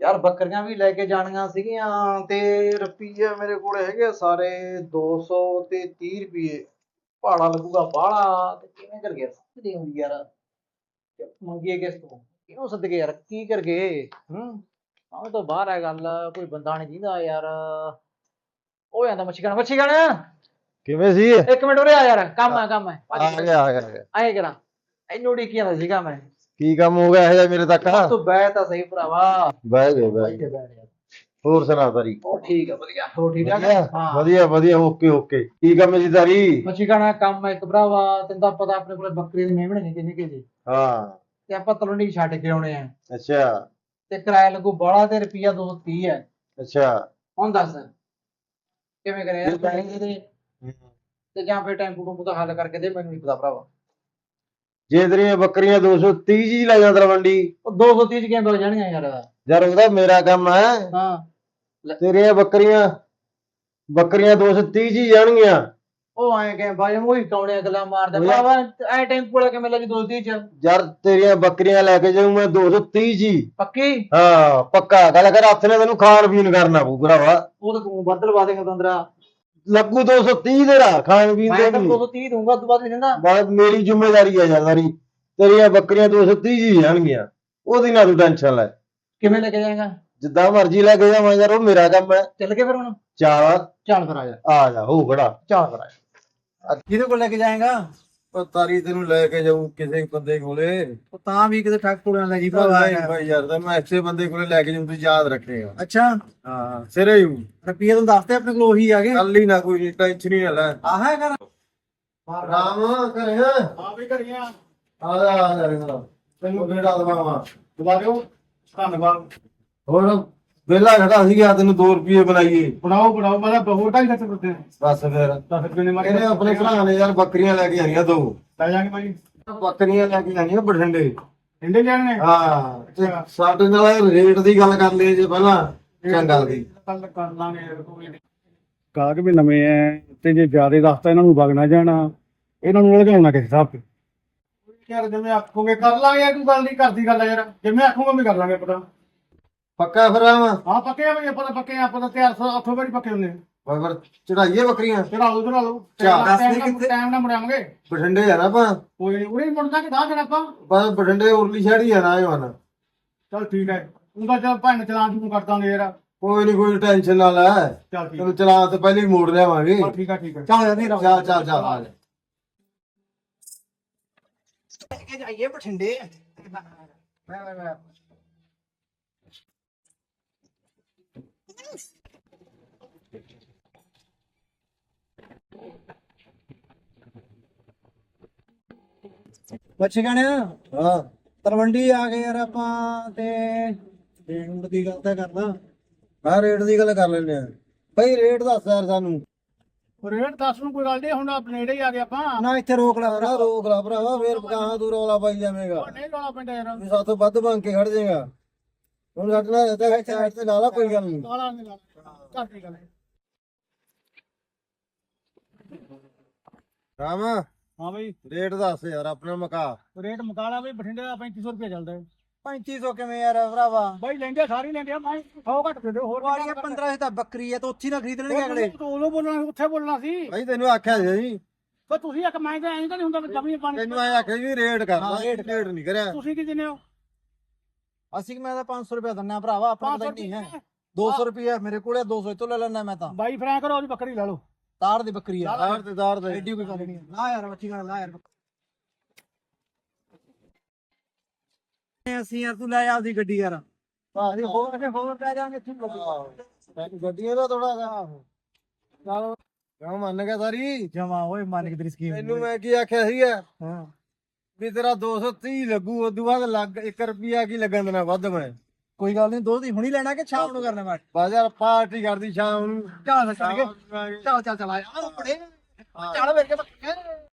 ਯਾਰ ਬੱਕਰੀਆਂ ਵੀ ਲੈ ਕੇ ਜਾਣੀਆਂ ਸੀਗੀਆਂ ਤੇ ਰੁਪਈਏ ਮੇਰੇ ਕੋਲ ਹੈਗੇ ਆ ਸਾਰੇ 200 ਤੇ 30 ਰੁਪਏ ਭਾੜਾ ਲੱਗੂਗਾ ਬਾਹਲਾ ਤੇ ਕਿਵੇਂ ਕਰ ਗਿਆ ਸੱਦੇ ਹੁੰਦੀ ਯਾਰ। ਮੰਗੀਏ ਕਿਸ ਤੋਂ? ਕਿਹਨੂੰ ਸੱਦ ਕੇ ਯਾਰ? ਕੀ ਕਰ ਗਏ ਹੂੰ? ਆਵੇਂ ਤੋਂ ਬਾਹਰ ਹੈ ਗੱਲ ਕੋਈ ਬੰਦਾ ਨਹੀਂ ਜਿੰਦਾ ਯਾਰ। ਉਹ ਜਾਂਦਾ ਮੱਛੀਕਣ ਮੱਛੀਕਣ ਕਿਵੇਂ ਸੀ? ਇੱਕ ਮਿੰਟ ਉਰੇ ਆ ਯਾਰ। ਕੰਮ ਆ ਕੰਮ ਹੈ। ਆ ਗਿਆ ਆ ਗਿਆ। ਆਏ ਕਰਾਂ। ਇਹਨੂੰ ਉਡੀਕੀ ਜਾਂਦਾ ਸੀਗਾ ਮੈਂ। ਕੀ ਕੰਮ ਹੋ ਗਿਆ ਇਹ ਜਿਹਾ ਮੇਰੇ ਤੱਕ? ਤੂੰ ਬਹਿ ਤਾਂ ਸਹੀ ਭਰਾਵਾ। ਬਹਿ ਗਏ ਬਹਿ ਗਏ ਇੱਥੇ ਬੈਠ ਯਾਰ ਹੋਰ ਸੁਣਾ ਤਾਰੀ। ਉਹ ਠੀਕ ਆ ਵਧੀਆ। ਹੋ ਠੀਕ ਵਧੀਆ ਹਾਂ। ਵਧੀਆ ਵਧੀਆ ਓਕੇ ਓਕੇ ਕੀ ਕੰਮ ਸੀ ਤਾਰੀ? ਮੱਛੀ ਖਾਣਾ ਕੰਮ ਹੈ ਇੱਕ ਭਰਾਵਾ। ਤੈਨੂੰ ਤਾਂ ਪਤਾ ਆਪਣੇ ਕੋਲੇ ਬੱਕਰੀ ਦੇ ਮੇਮਣੇ ਨਹੀਂ ਕਿੰਨੇ ਕੇ ਜੀ। ਹਾਂ। ਤੇ ਆਪਾਂ ਤਲਵੰਡੀ ਛੱਡ ਕੇ ਆਉਣੇ ਆ। ਅੱਛਾ। ਤੇ ਕਿਰਾਇਆ ਲੱਗੂ ਬਾਲਾ ਤੇ ਰੁਪਿਆ 230 ਹੈ। ਅੱਛਾ। ਹੁਣ ਦੱਸ ਕਿਵੇਂ ਕਰੇ ਯਾਰ ਪੈਸੇ ਦੇ ਤੇ ਜਾਂ ਫਿਰ ਟੈਂਪੂ ਟੂਪੂ ਦਾ ਹੱਲ ਕਰਕੇ ਦੇ ਮੈਨੂੰ ਨਹੀਂ ਪਤਾ ਭਰਾਵਾ। ਜੇ ਤੇਰੀਆਂ ਬੱਕਰੀਆਂ 230 ਜੀ ਲੈ ਜਾਂਦਾ ਮੰਡੀ ਉਹ 230 ਕਿਵੇਂ ਹੋ ਜਾਣੀਆਂ ਯਾਰ? ਯਾਰ ਉਹਦਾ ਮੇਰਾ ਕੰਮ ਹੈ। ਹਾਂ। ਤੇਰੀਆਂ ਬੱਕਰੀਆਂ ਬੱਕਰੀਆਂ 230 ਜੀ ਜਾਣਗੀਆਂ। ਉਹ ਆਏ ਕਿ ਬਾਈ ਮੂੰਹ ਕੌਣੇ ਗੱਲਾਂ ਮਾਰਦਾ। ਭਰਾਵਾ ਐ ਟੈਂਪੂ ਵਾਲਾ ਕਿਵੇਂ ਲੱਗੀ 230 ਚ? ਯਾਰ ਤੇਰੀਆਂ ਬੱਕਰੀਆਂ ਲੈ ਕੇ ਜਾਊਂ ਮੈਂ 230 ਜੀ ਪੱਕੀ? ਹਾਂ ਪੱਕਾ। ਗੱਲ ਕਰ ਹੱਥ ਨੇ ਤੈਨੂੰ ਖਾਣ ਪੀਣ ਕਰਨਾ ਪਊ ਭਰਾਵਾ। ਉਹ ਤਾਂ ਤੂੰ ਬੱਦਲ ਵਾ ਦੇਗਾ ਤੰਦਰਾ ਲੱਗੂ 230 ਤੇਰਾ ਖਾਣ ਪੀਣ ਮੈਂ ਤੇ ਤਾਂ ਵੀ। 230 ਦੂੰਗਾ ਉਸ ਤੋਂ ਬਾਅਦ ਨਹੀਂ ਦਿੰਦਾ ਬਾਅਦ ਮੇਰੀ ਜ਼ਿੰਮੇਵਾਰੀ ਹੈ ਯਾਦਾਰੀ ਤੇਰੀਆਂ ਬੱਕਰੀਆਂ 230 ਜੀ ਜਾਣਗੀਆਂ। ਉਹਦੀ ਨਾ ਤੂੰ ਟੈਨਸ਼ਨ ਲੈ। ਕਿਵੇਂ ਲੈ ਕੇ ਜਾਏਗਾ? ਜਿੱਦਾਂ ਮਰਜ਼ੀ ਲੈ ਕੇ ਜਾਵਾਂ ਯਾਰ ਉਹ ਮੇਰਾ ਕੰਮ ਹੈ। ਚੱਲ ਕੇ ਫਿਰ ਹੁਣ। ਚੱਲ ਚੱਲ ਫਿਰ ਆ ਜਾ। ਆ ਜਾ ਹੋ ਖੜਾ ਚੱਲ ਫਿਰ ਆ ਜਾ। ਕਿਹਦੇ ਕੋਲ ਲੈ ਕੇ ਜਾਏਗਾ? ਤਾਰੀ ਤੈਨੂੰ ਲੈ ਕੇ ਜਾਊਂ ਕਿਸੇ ਬੰਦੇ ਕੋਲੇ। ਉਹ ਤਾਂ ਵੀ ਕਿਤੇ ਠੱਗ ਟੋਲਿਆਂ ਲੈ ਜੀ ਨਹੀਂ ਭਾਈ ਯਾਰ ਤਾਂ ਮੈਂ ਐਸੇ ਬੰਦੇ ਕੋਲੇ ਲੈ ਕੇ ਜਾਊਂ ਤੂੰ ਯਾਦ ਰੱਖੇਗਾ ਅੱਛਾ। ਹਾਂ ਸਿਰੇ ਹੀ ਰੁਪਈਏ ਤੈਨੂੰ ਦੱਸਦੇ ਆਪਣੇ ਕੋਲ ਉਹੀ ਆ ਗਏ ਕੱਲ ਹੀ ਨਾ ਕੋਈ ਟੈਨਸ਼ਨ ਹੀ ਨਾ ਲੈ। ਆਹ ਹੈ ਕਰ ਰਾਮ ਕਰੇ ਹਾਂ ਹਾਂ ਵੀ ਕਰੀਆਂ ਆ। ਜਾ ਆ ਜਾ ਆ। ਤੈਨੂੰ ਕਿਹੜਾ ਦਵਾਵਾਂ ਦੁਬਾਰਿਓ ਧੰਨਵਾਦ। ਹੋਰ? ਵੇਲਾ ਖੜਾ ਸੀ ਗਿਆ ਤੈਨੂੰ 2 ਰੁਪਏ ਬਣਾਈਏ। ਬਣਾਓ ਬਣਾਓ ਮੈਂ ਬਹੁਤ ਟਾਈਮ ਖਰਚ ਕਰਦੇ ਬਸ ਫਿਰ। 10 ਰੁਪਏ ਨੇ ਇਹਨੇ ਆਪਣੇ ਭਰਾ ਨੇ ਯਾਰ ਬੱਕਰੀਆਂ ਲੈ ਕੇ ਆਈਆਂ ਦੋ। ਲੈ ਜਾਾਂਗੇ ਭਾਈ ਬੱਕਰੀਆਂ ਲੈ ਕੇ ਆਈਆਂ ਬਠਿੰਡੇ। ਇੰਡੇ ਜਾਣੇ ਹਾਂ ਤੇ ਸਾਡੇ ਨਾਲ ਰੇਟ ਦੀ ਗੱਲ ਕਰ ਲਈ ਜੇ ਪਹਿਲਾਂ ਚੰਗਾ ਦੀ ਕੱਲ ਕਰ ਲਾਂਗੇ ਕੋਈ ਨਹੀਂ। ਕਾਗ ਵੀ ਨਵੇਂ ਐ ਤੇ ਜੇ ਜ਼ਿਆਦਾ ਰਸਤਾ ਇਹਨਾਂ ਨੂੰ ਵਗਣਾ ਜਾਣਾ ਇਹਨਾਂ ਨੂੰ ਲਗਾਉਣਾ ਕਿਸੇ ਹਿਸਾਬ ਤੇ। ਯਾਰ ਜਿਵੇਂ ਆਖੋਗੇ ਕਰ ਲਾਂਗੇ ਤੂੰ ਗੱਲ ਨਹੀਂ ਕਰਦੀ ਗੱਲ ਯਾਰ। ਜਿਵੇਂ ਆਖੂਗਾ ਮੈਂ ਕਰ ਲਾਂਗੇ ਪਤਾ ਪੱਕਾ ਫਿਰ ਆਵਾਂ? ਹਾਂ ਪੱਕੇ ਆ ਬਈ ਆਪਾਂ ਤਾਂ ਪੱਕੇ ਆ ਆਪਾਂ ਤਾਂ 400 800 ਵਾਰੀ ਪੱਕੇ ਹੁੰਦੇ ਪਰ ਚੜਾਈਏ ਬੱਕਰੀਆਂ? ਚੜਾ ਲਓ ਚੜਾ ਲਓ। ਚੱਲ, ਦੱਸ ਦੇ ਕਿੱਥੇ? ਟਾਈਮ ਨਾਲ ਮੁੜਾਵਾਂਗੇ। ਬਠਿੰਡੇ ਆ ਨਾ ਆਪਾਂ? ਕੋਈ ਨਹੀਂ ਉਰੇ ਹੀ ਮੁੜਦਾ ਕਿ ਦਾ ਜਣਾ ਆਪਾਂ? ਬਸ ਬਠਿੰਡੇ ਉਰਲੀ ਛੜੀ ਆ ਨਾ ਇਹ ਮਨ ਚਲ ਠੀਕ ਹੈ ਉਹਦਾ ਚੱਲ ਭੈਣ ਚਲਾਨ ਤੂੰ ਕਰ ਦਾਂਗੇ ਯਾਰ। ਕੋਈ ਨਹੀਂ ਕੋਈ ਟੈਨਸ਼ਨ ਨਾ ਲੈ। ਚੱਲ ਠੀਕ ਤੈਨੂੰ ਚਲਾ ਤੇ ਪਹਿਲੇ ਹੀ ਮੋੜ ਲਿਆਵਾਂਗੇ। ਹੈ ਠੀਕ ਹੈ ਠੀਕ ਹੈ ਚੱਲ ਨਹੀਂ ਚੱਲ ਚੱਲ ਚੱਲ ਆ ਜਾ। ਕੇ ਜਾਈਏ ਬਠਿੰਡੇ। ਬੱਚੇ ਗਾਣੇ। ਹਾਂ ਤਲਵੰਡੀ ਆ ਗਏ ਯਾਰ ਆਪਾਂ ਤੇ ਰੇਟ ਦੀ ਗੱਲ ਤਾਂ ਕਰਨਾ ਹਾਂ ਰੇਟ ਦੀ ਗੱਲ ਕਰ ਲੈਨੇ ਆ। ਬਈ ਰੇਟ ਦੱਸ ਯਾਰ ਸਾਨੂੰ। ਰੇਟ ਦੱਸ ਨੂੰ ਕੋਈ ਗੱਲ ਨਹੀਂ ਹੁਣ ਆਪਣੇ ਨੇੜੇ ਹੀ ਆ ਗਏ ਆਪਾਂ। ਨਾ ਇੱਥੇ ਰੋਕ ਲੈ ਨਾ ਰੋਕ ਲੈ ਭਰਾਵਾ ਫੇਰ ਕਹਾਂ ਤੂੰ ਰੌਲਾ ਪਾਈ ਜਾਵੇਂਗਾ। ਨਹੀਂ ਲਾਉਣਾ ਪੈਂਦਾ ਯਾਰ। ਵੀ ਸਾਥੋਂ ਵੱਧ ਮੰਗ ਕੇ ਖੜ ਜਾਏਗਾ। ਹੁਣ ਸਾਡੇ ਨਾਲ ਇੱਥੇ ਸਾਈਡ ਤੇ ਲਾ ਲਾ ਕੋਈ ਗੱਲ ਨਹੀਂ। ਨਹੀਂ ਲਾਉਣਾ ਘੱਟ ਦੀ ਗੱਲ ਹੈ ਰਾਮ ਹਾਂ ਬਈ। ਰੇਟ ਦੱਸ ਯਾਰ ਆਪਣਾ ਮਕਾ। ਰੇਟ ਮੁਕਾਲਾ ਬਈ ਬਠਿੰਡੇ ਦਾ 3500 ਰੁਪਏ ਚੱਲਦਾ ਹੈ। 3500 ਕਿਵੇਂ ਯਾਰ ਭਰਾਵਾ? ਬਾਈ ਲੈਂਦੇ ਸਾਰੀ ਲੈਂਦੇ ਆ ਮੈਂ 100 ਘੱਟ ਦੇ ਦਿਓ ਹੋਰ ਵਾਲੀਆ 1500 ਤਾਂ ਬੱਕਰੀ ਹੈ ਤਾਂ ਉੱਥੇ ਨਾ ਖਰੀਦ ਲੈਣਗੇ ਅਗਲੇ। ਤੂੰ ਉਦੋਂ ਬੋਲਣਾ ਉੱਥੇ ਬੋਲਣਾ ਸੀ। ਭਾਈ ਤੈਨੂੰ ਆਖਿਆ ਸੀ ਜੀ ਪਰ ਤੁਸੀਂ ਇੱਕ ਮੈਂ ਤਾਂ ਐਂ ਤਾਂ ਨਹੀਂ ਹੁੰਦਾ ਵੀ ਜਮੀ ਪਾਣੀ ਤੈਨੂੰ ਆਖਿਆ ਵੀ ਰੇਟ ਕਰ। ਰੇਟ ਨਹੀਂ ਕਰਿਆ। ਤੁਸੀਂ ਕੀ ਦਿੰਦੇ ਹੋ? ਅਸੀਂ ਮੈਂ ਤਾਂ 500 ਰੁਪਏ ਦਿੰਨਾ ਭਰਾਵਾ ਆਪਣਾ ਤਾਂ 500 ਨਹੀਂ ਹੈ? 200 ਰੁਪਏ ਮੇਰੇ ਕੋਲੇ 200 ਤੋਂ ਲੈ ਲੈਣਾ ਮੈਂ ਤਾਂ। ਬਾਈ ਫਰਾਂ ਕਰੋ ਉਹਦੀ ਬੱਕਰੀ ਲਾ ਲਓ। ਤਾਰ ਦੀ ਬੱਕਰੀ ਆ। ਦਾਰ ਤੇ ਦਾਰ ਦੇ ਐਡੀ ਕੋਈ ਗੱਲ ਨਹੀਂ। ਲਾ ਯਾਰ ਬੱਚੀ ਗੱਲ ਲਾ ਯਾਰ। ਅਸੀਂ ਯਾਰ ਤੂੰ ਲੈ ਆਪਦੀ ਗੱਡੀ ਯਾਰ। ਭਾਜੀ ਹੋਰ ਅਜੇ ਹੋਰ ਪੈ ਜਾਾਂਗੇ ਇੱਥੇ ਗੱਡੀਆਂ ਦਾ ਥੋੜਾ ਚਲੋ ਕਿਉਂ ਮੰਨ ਗਿਆ ਸਾਰੀ? ਜਮਾ ਓਏ ਮੰਨ ਕੇ ਤੇਰੀ ਸਕੀਮ ਤੈਨੂੰ ਮੈਂ ਕੀ ਆਖਿਆ ਸੀਗਾ? ਹਾਂ। ਵੀ ਤੇਰਾ 230 ਲੱਗੂ ਉਦੋਂ ਬਾਅਦ ਲੱਗ 1 ਰੁਪਿਆ ਕੀ ਲੱਗਣ ਦੇਣਾ ਵੱਧ ਮੈਂ? ਕੋਈ ਗੱਲ ਨਹੀਂ ਦੋ ਦੀ ਹੁਣੀ ਲੈਣਾ ਕਿ ਸ਼ਾਮ ਨੂੰ ਕਰਨਾ ਮੈਂ? ਬਾਜ਼ਾਰ ਪਾਰਟੀ ਕਰਦੀ ਸ਼ਾਮ ਨੂੰ। ਚੱਲ ਚੱਲ ਚੱਲ ਚੱਲ ਆ ਬੜੇ ਚੱਲ ਵੇਖ ਕੇ